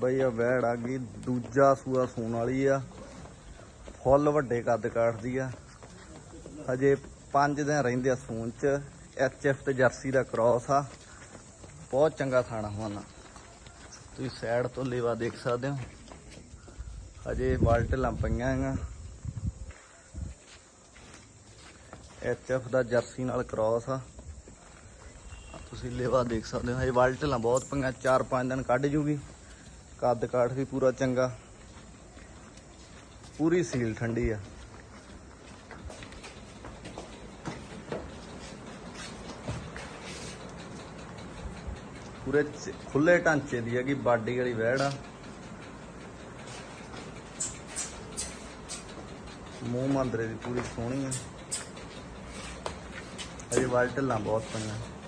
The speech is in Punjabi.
ਬਈ ਆ ਵੈੜ ਆ ਗਈ, ਦੂਜਾ ਸੂਆ ਸੂਣ ਵਾਲੀ ਆ। ਫੁੱਲ ਵੱਡੇ ਕੱਦ ਕਾਠਦੀ ਆ। ਹਜੇ 5 ਦਿਨ ਰਹਿੰਦੇ ਆ ਸੂਣ ਚ। ਐਚਐਫ ਤੇ ਜਰਸੀ ਦਾ ਕ੍ਰਾਸ ਆ। ਬਹੁਤ ਚੰਗਾ ਥਾਣਾ ਹੋਣਾ ਤੁਸੀਂ ਸਾਈਡ ਤੋਂ ਲੇਵਾ ਦੇਖ ਸਕਦੇ ਹੋ। ਹਜੇ ਬਾਲਟਲਾਂ ਪਈਆਂ ਆ ਐਚਐਫ ਦਾ ਜਰਸੀ ਨਾਲ ਕ੍ਰਾਸ ਆ। ਤੁਸੀਂ ਲੇਵਾ ਦੇਖ ਸਕਦੇ ਹੋ। ਹਜੇ ਬਾਲਟਲਾਂ ਬਹੁਤ ਪਈਆਂ। 4-5 ਦਿਨ ਕੱਢ ਜੂਗੀ। ਕੱਦ ਕਾਠ ਵੀ ਪੂਰਾ ਚੰਗਾ। ਪੂਰੀ ਸੀਲ ਠੰਡੀ ਆ। ਪੂਰੇ ਖੁੱਲੇ ਢਾਂਚੇ ਦੀ ਹੈਗੀ, ਬਾਡੀ ਵਾਲੀ ਵਹਿੜ ਆ। ਮੂੰਹ ਮੰਦਰੇ ਦੀ ਪੂਰੀ ਸੋਹਣੀ ਆ। ਅਜੇ ਵਾਲ ਢੱਲਾਂ ਬਹੁਤ ਪਈਆਂ।